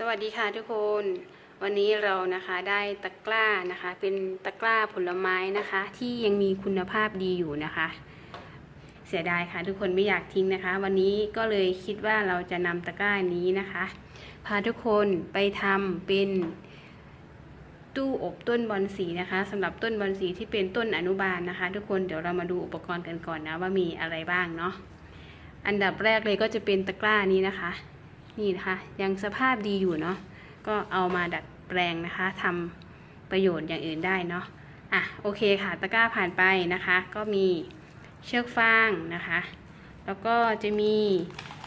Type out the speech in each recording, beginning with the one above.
สวัสดีค่ะทุกคน วันนี้เรานะคะได้ตะกร้านะคะ เป็นตะกร้าผลไม้นะคะ ที่ยังมีคุณภาพดีอยู่นะคะ เสียดายค่ะทุกคนไม่อยากทิ้งนะคะ วันนี้ก็เลยคิดว่าเราจะนำตะกร้านี้นะคะ พาทุกคนไปทำเป็นตู้อบต้นบอนสีนะคะสำหรับต้นบอนสีที่เป็นต้นอนุบาลนะคะ ทุกคนเดี๋ยวเรามาดูอุปกรณ์กันก่อนนะว่ามีอะไรบ้างเนาะอันดับแรกเลยก็จะเป็นตะกร้านี้นะคะ นี่นะคะ ยังสภาพดีอยู่เนาะก็เอามาดัดแปลงนะคะทำประโยชน์อย่างอื่นได้เนาะอะโอเคค่ะตะกร้าผ่านไปนะคะ ก็มีเชือกฟางนะคะ แล้วก็จะมี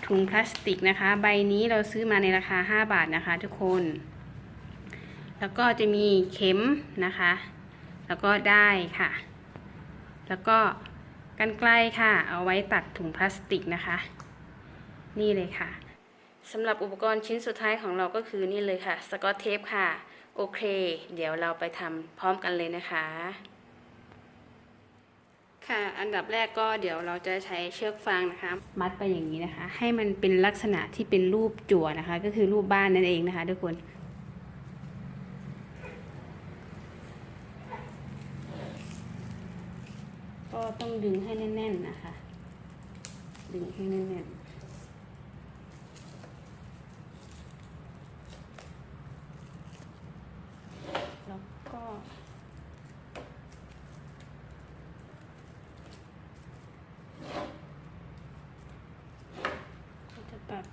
ถุงพลาสติกนะคะ ใบนี้เราซื้อมาในราคา 5 บาทนะคะทุกคน แล้วก็จะมีเข็มนะคะ แล้วก็ได้ค่ะ แล้วก็กันไกลค่ะ เอาไว้ตัดถุงพลาสติกนะคะ นี่เลยค่ะ สำหรับอุปกรณ์ชิ้นสุดท้ายของเราก็คือนี่เลยค่ะ สกอตเทปค่ะ โอเค เดี๋ยวเราไปทำพร้อมกันเลยนะคะ ค่ะอันดับแรกก็เดี๋ยวเราจะใช้เชือกฟางนะคะ มัดไปอย่างนี้นะคะ ให้มันเป็นลักษณะที่เป็นรูปจั่วนะคะ ก็คือรูปบ้านนั่นเองนะคะทุกคนก็ต้องดึงให้แน่น ๆ นะคะ ดึงให้แน่น ๆ แล้วก็ก็จะตัด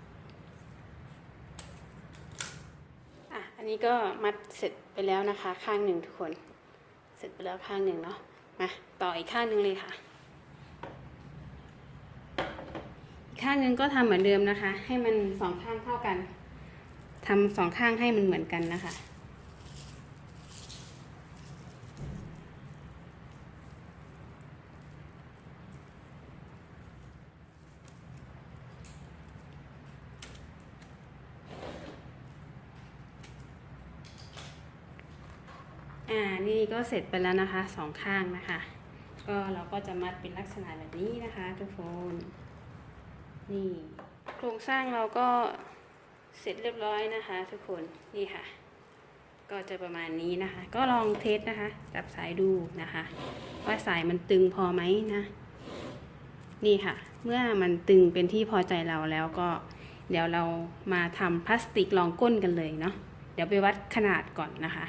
อะ อั นี้ก็มัดเสร็จไปแล้วนะคะ ข้างหนึ่งทุกคน เสร็จไปแล้วข้างหนึ่งเนาะ มาต่ออีกข้างหนึ่งเลยค่ะ อีกข้างหนึ่งก็ทำเหมือนเดิมนะคะ ให้มันสองข้างเท่ากันทำสองข้างให้มันเหมือนกันนะคะ อ่านี่ก็เสร็จไปแล้วนะคะสองข้างนะคะ ก็เราก็จะมัดเป็นลักษณะแบบนี้นะคะ ทุกคนนี่โครงสร้างเราก็เสร็จเรียบร้อยนะคะ ทุกคนนี่ค่ะ ก็จะประมาณนี้นะคะ ก็ลองเทสนะคะ จับสายดูนะคะ ว่าสายมันตึงพอไหมนะนี่ค่ะ เมื่อมันตึงเป็นที่พอใจเราแล้วก็ เดี๋ยวเรามาทำพลาสติกรองก้นกันเลยเนาะเดี๋ยวไปวัดขนาดก่อนนะคะ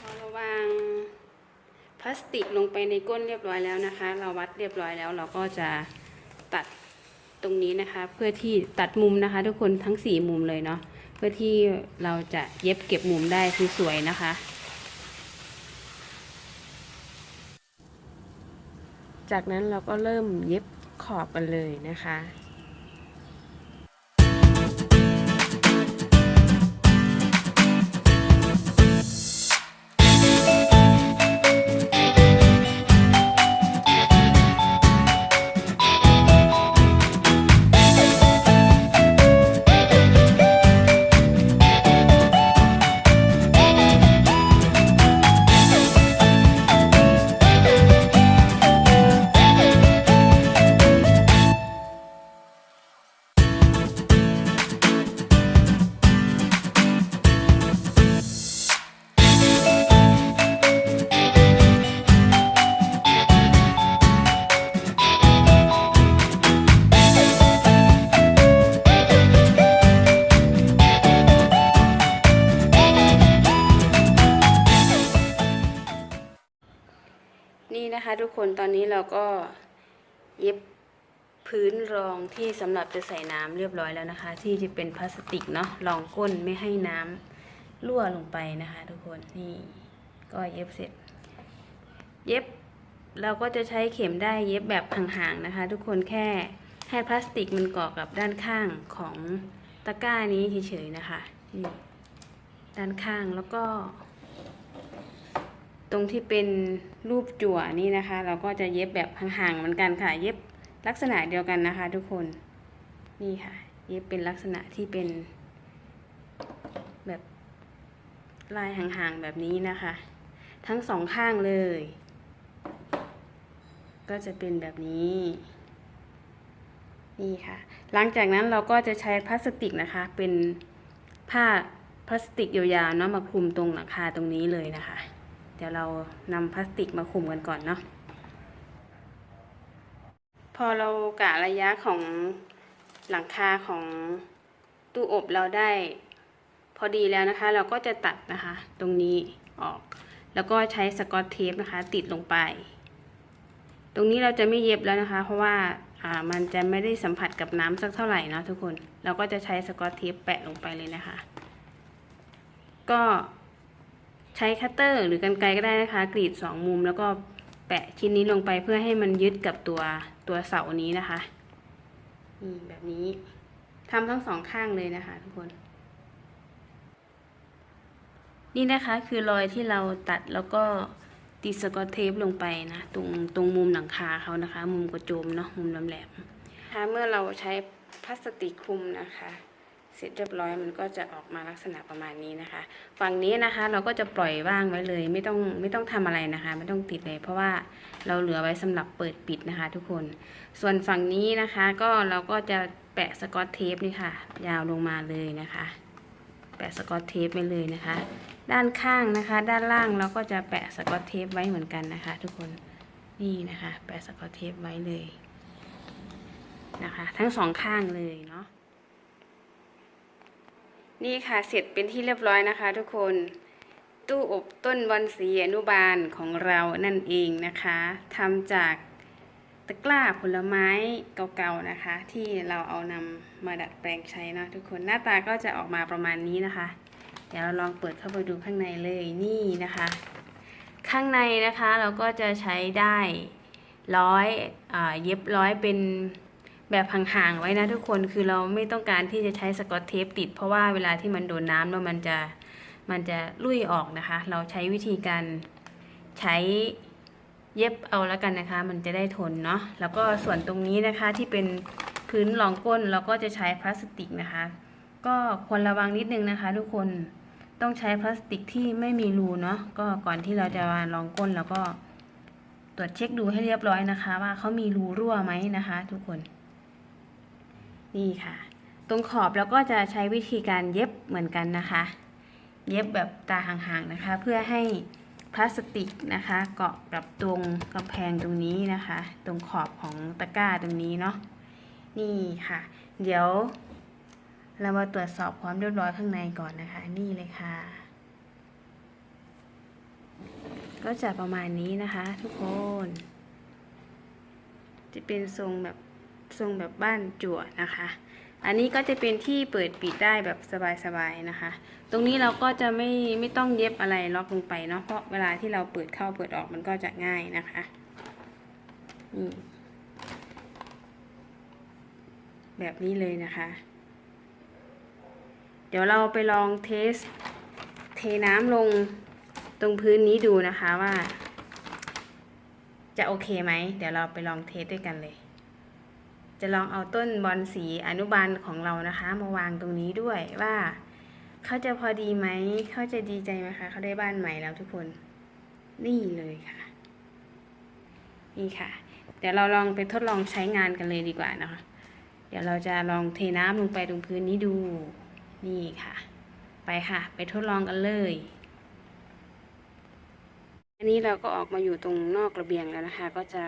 พอเราวางพ ลาสติกลงไปในก้นเรียบร้อยแล้วนะคะ เราวัดเรียบร้อยแล้วเราก็จะตัดตรงนี้นะคะ เพื่อที่ตัดมุมนะคะ ทุกคนทั้งสี่มุมเลยเนาะเพื่อที่เราจะเย็บเก็บมุมได้สวยๆนะคะจากนั้นเราก็เริ่มเย็บขอบกันเลยนะคะ นี่นะคะทุกคนตอนนี้เราก็เย็บพื้นรองที่สำหรับจะใส่น้ำเรียบร้อยแล้วนะคะ ที่จะเป็นพลาสติกเนาะรองก้นไม่ให้น้ำรั่วลงไปนะคะ ทุกคนนี่ก็เย็บเสร็จ เย็บเราก็จะใช้เข็มได้เย็บแบบห่างๆนะคะ ทุกคนแค่ให้พลาสติกมันเกาะกับด้านข้างของตะกร้านี้เฉยๆนะคะนี่ด้านข้างแล้วก็ รงที่เป็นรูปจั่วนี่นะคะ เราก็จะเย็บแบบห่างๆเหมือนกันค่ะ เย็บลักษณะเดียวกันนะคะ ทุกคนนี่ค่ะ เย็บเป็นลักษณะที่เป็น แบบลายห่างๆแบบนี้นะคะ ทั้งสองข้างเลย ก็จะเป็นแบบนี้นี่ค่ะ หลังจากนั้นเราก็จะใช้พลาสติกนะคะ เป็นผ้าพลาสติกยาวๆเนาะมาคลุมตรงหลังคาตรงนี้เลยนะคะ เดี๋ยวเรานำพลาสติกมาคลุมกันก่อนเนาะพอเรากะระยะของหลังคาของตู้อบเราได้พอดีแล้วนะคะ เราก็จะตัดนะคะ ตรงนี้ออก แล้วก็ใช้สกอตเทปนะคะ ติดลงไป ตรงนี้เราจะไม่เย็บแล้วนะคะ เพราะว่าอ่ามันจะไม่ได้สัมผัสกับน้ำสักเท่าไหร่เนาะทุกคน เราก็จะใช้สกอตเทปแปะลงไปเลยนะคะ ก็ ใช้คัตเตอร์หรือกรรไกรก็ได้นะคะ กรีดสองมุมแล้วก็แปะชิ้นนี้ลงไปเพื่อให้มันยึดกับตัวตัวเสานี้นะคะนี่แบบนี้ทำทั้งสองข้างเลยนะคะ ทุกคน นี่นะคะคือรอยที่เราตัดแล้วก็ติดสกอตเทปลงไปนะตรงตรงมุมหลังคาเขานะคะ มุมกระโจมเนาะมุมแหลมๆนะคะเมื่อเราใช้พลาสติกคลุมนะคะ เสร็จเรียบร้อยมันก็จะออกมาลักษณะประมาณนี้นะคะ ฝั่งนี้นะคะเราก็จะปล่อยว่างไว้เลย ไม่ต้องไม่ต้องทำอะไรนะคะ ไม่ต้องติดเลย เพราะว่าเราเหลือไว้สำหรับเปิดปิดนะคะ ทุกคน ส่วนฝั่งนี้นะคะ ก็เราก็จะแปะสกอตเทปนี่ค่ะ ยาวลงมาเลยนะคะ แปะสกอตเทปไปเลยนะคะ ด้านข้างนะคะ ด้านล่างเราก็จะแปะสกอตเทปไว้เหมือนกันนะคะ ทุกคนนี่นะคะ แปะสกอตเทปไว้เลยนะคะ ทั้งสองข้างเลยเนาะ นี่ค่ะเสร็จเป็นที่เรียบร้อยนะคะ ทุกคนตู้อบต้นบอนสีอนุบาลของเรานั่นเองนะคะทำจากตะกร้าผลไม้เก่าๆนะคะ ที่เราเอานำมาดัดแปลงใช้นะทุกคนหน้าตาก็จะออกมาประมาณนี้นะคะ เดี๋ยวเราลองเปิดเข้าไปดูข้างในเลยนี่นะคะ ข้างในนะคะเราก็จะใช้ได้ร้อยเย็บร้อยเป็น แบบห่างๆไว้นะทุกคนคือเราไม่ต้องการที่จะใช้สกอตเทปติด เพราะว่าเวลาที่มันโดนน้ำแล้วมันจะมันจะลุยออกนะคะ เราใช้วิธีการใช้เย็บเอาแล้วกันนะคะ มันจะได้ทนเนาะแล้วก็ส่วนตรงนี้นะคะที่เป็นพื้นรองก้นเราก็จะใช้พลาสติกนะคะ ก็ควรระวังนิดนึงนะคะ ทุกคนต้องใช้พลาสติกที่ไม่มีรูเนาะก็ก่อนที่เราจะวางรองก้นเราก็ตรวจเช็คดูให้เรียบร้อยนะคะ ว่าเขามีรูรั่วไหมนะคะ ทุกคน นี่ค่ะ ตรงขอบเราก็จะใช้วิธีการเย็บเหมือนกันนะคะ เย็บแบบตาห่างๆนะคะ เพื่อให้พลาสติกนะคะ เกาะกับตรงกำแพงตรงนี้นะคะ ตรงขอบของตะกร้าตรงนี้เนาะนี่ค่ะ เดี๋ยว เรามาตรวจสอบความเรียบร้อยข้างในก่อนนะคะ นี่เลยค่ะ ก็จะประมาณนี้นะคะ ทุกคน จะเป็นทรงแบบ ทรงแบบบ้านจั่วนะคะ อันนี้ก็จะเป็นที่เปิดปิดได้แบบสบายๆนะคะ ตรงนี้เราก็จะไม่ไม่ต้องเย็บอะไรล็อกลงไปเนาะเพราะเวลาที่เราเปิดเข้าเปิดออกมันก็จะง่ายนะคะแบบนี้เลยนะคะ เดี๋ยวเราไปลองเทส เทน้ำลงตรงพื้นนี้ดูนะคะว่า จะโอเคไหม เดี๋ยวเราไปลองเทสด้วยกันเลย จะลองเอาต้นบอนสีอนุบาลของเรานะคะ มาวางตรงนี้ด้วยว่าเขาจะพอดีไหม เขาจะดีใจไหมคะเขาได้บ้านใหม่แล้วทุกคน นี่เลยค่ะ นี่ค่ะ เดี๋ยวเราลองไปทดลองใช้งานกันเลยดีกว่านะคะเดี๋ยวเราจะลองเทน้ำลงไปตรงพื้นนี้ดู นี่ค่ะ ไปค่ะ ไปทดลองกันเลย อันนี้เราก็ออกมาอยู่ตรงนอกระเบียงแล้วนะคะ ก็จะ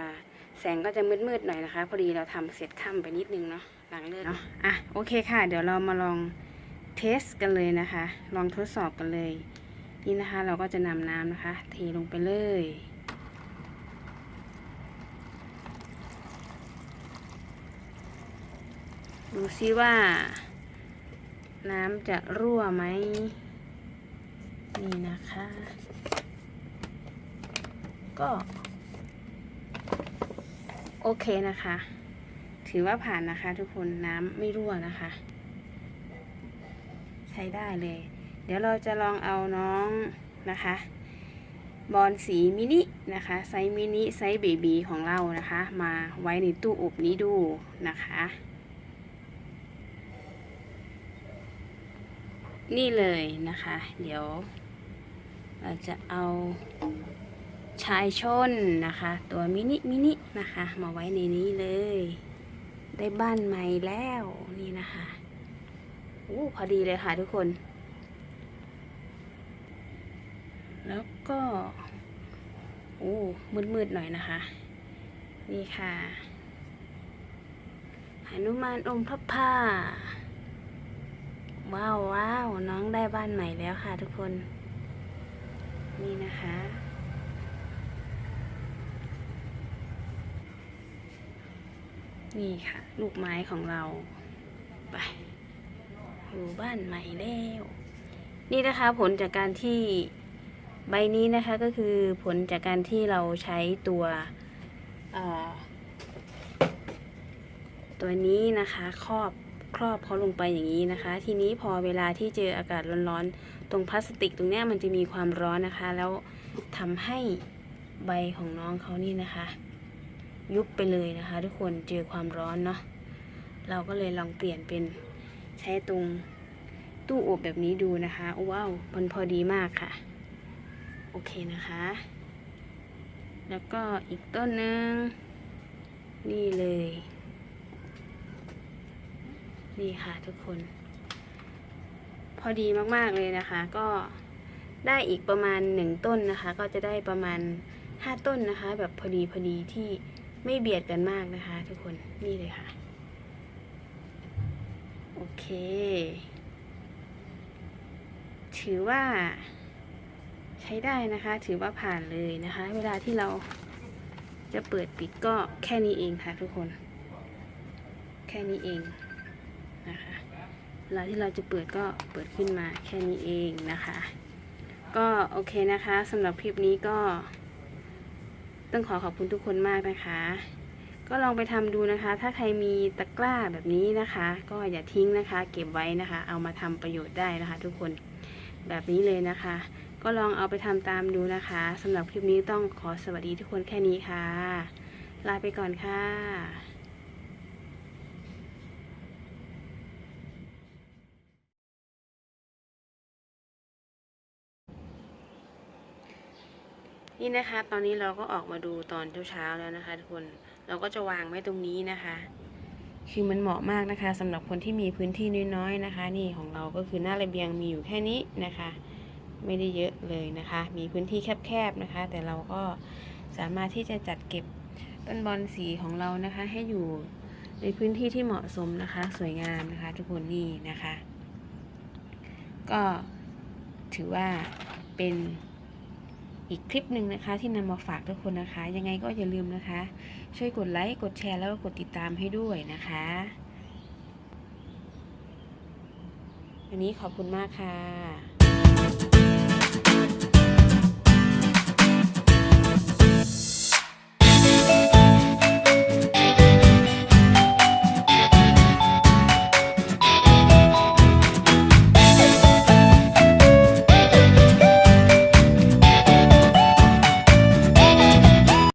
แสงก็จะมืดๆหน่อยนะคะ พอดีเราทำเสร็จค่ำไปนิดนึงเนาะหลังเลิกเนาะอะโอเคค่ะ เดี๋ยวเรามาลองเทสกันเลยนะคะ ลองทดสอบกันเลย นี่นะคะเราก็จะนำน้ำนะคะเทลงไปเลยดูซิว่า น้ำจะรั่วไหม นี่นะคะ ก็ อเคนะคะ ถือว่าผ่านนะคะ ทุกคนน้ำไม่รั่วนะคะ ใช้ได้เลย เดี๋ยวเราจะลองเอาน้องนะคะ บอลสีมินินะคะ ไซส์มินิไซส์เบบีของเรานะคะ มาไว้ในตู้อบนี้ดูนะคะนี่เลยนะคะ เดี๋ยวเราจะเอา ชายชนนะคะ ตัวมินิมินินะคะ มาไว้ในนี้เลย ได้บ้านใหม่แล้วนี่นะคะอู้พอดีเลยค่ะทุกคน แล้วก็โอ้มืดๆหน่อยนะคะ นี่ค่ะหนุมานอมพระผ้าว้าวว้าวน้องได้บ้านใหม่แล้วค่ะทุกคน นี่นะคะ นี่ค่ะ ลูกไม้ของเรา ไปอยู่บ้านใหม่แล้ว นี่นะคะผลจากการที่ใบนี้นะคะก็คือผลจากการที่เราใช้ตัวตัวนี้นะคะครอบครอบเขาลงไปอย่างนี้นะคะ ทีนี้พอเวลาที่เจออากาศร้อนๆ ตรงพลาสติกตรงนี้มันจะมีความร้อนนะคะ แล้วทำให้ใบของน้องเขานี่นะคะ ยุบไปเลยนะคะ ทุกคนเจอความร้อนเนาะเราก็เลยลองเปลี่ยนเป็นใช้ตรงตู้อบแบบนี้ดูนะคะว้าวมันพอดีมากค่ะ โอเคนะคะ แล้วก็อีกต้นนึง นี่เลย นี่ค่ะทุกคน พอดีมากๆเลยนะคะ ก็ได้อีกประมาณหนึ่งต้นนะคะ ก็จะได้ประมาณห้าต้นนะคะ แบบพอดีพอดีที่ ไม่เบียดกันมากนะคะ ทุกคนนี่เลยค่ะ โอเค ถือว่า ใช้ได้นะคะ ถือว่าผ่านเลยนะคะ เวลาที่เราจะเปิดปิดก็แค่นี้เองค่ะ ทุกคน แค่นี้เองนะคะเวลาที่เราจะเปิดก็เปิดขึ้นมาแค่นี้เองนะคะ ก็โอเคนะคะสำหรับคลิปนี้ก็ ต้องขอขอบคุณทุกคนมากนะคะ ก็ลองไปทำดูนะคะ ถ้าใครมีตะกร้าแบบนี้นะคะ ก็อย่าทิ้งนะคะ เก็บไว้นะคะ เอามาทำประโยชน์ได้นะคะ ทุกคนแบบนี้เลยนะคะ ก็ลองเอาไปทำตามดูนะคะสำหรับคลิปนี้ต้องขอสวัสดีทุกคนแค่นี้ค่ะ ลาไปก่อนค่ะ นี่นะคะ ตอนนี้เราก็ออกมาดูตอนเช้าๆแล้วนะคะ ทุกคนเราก็จะวางไว้ตรงนี้นะคะ คือมันเหมาะมากนะคะสำหรับคนที่มีพื้นที่น้อยๆนะคะ นี่ของเราก็คือหน้าระเบียงมีอยู่แค่นี้นะคะ ไม่ได้เยอะเลยนะคะ มีพื้นที่แคบๆนะคะ แต่เราก็สามารถที่จะจัดเก็บต้นบอลสีของเรานะคะ ให้อยู่ในพื้นที่ที่เหมาะสมนะคะ สวยงามนะคะ ทุกคนนี่นะคะ ก็ถือว่าเป็น อีกคลิปหนึ่งนะคะ ที่นำมาฝากทุกคนนะคะ ยังไงก็อย่าลืมนะคะ ช่วยกดไลค์กดแชร์แล้วก็กดติดตามให้ด้วยนะคะวันนี้ขอบคุณมากค่ะ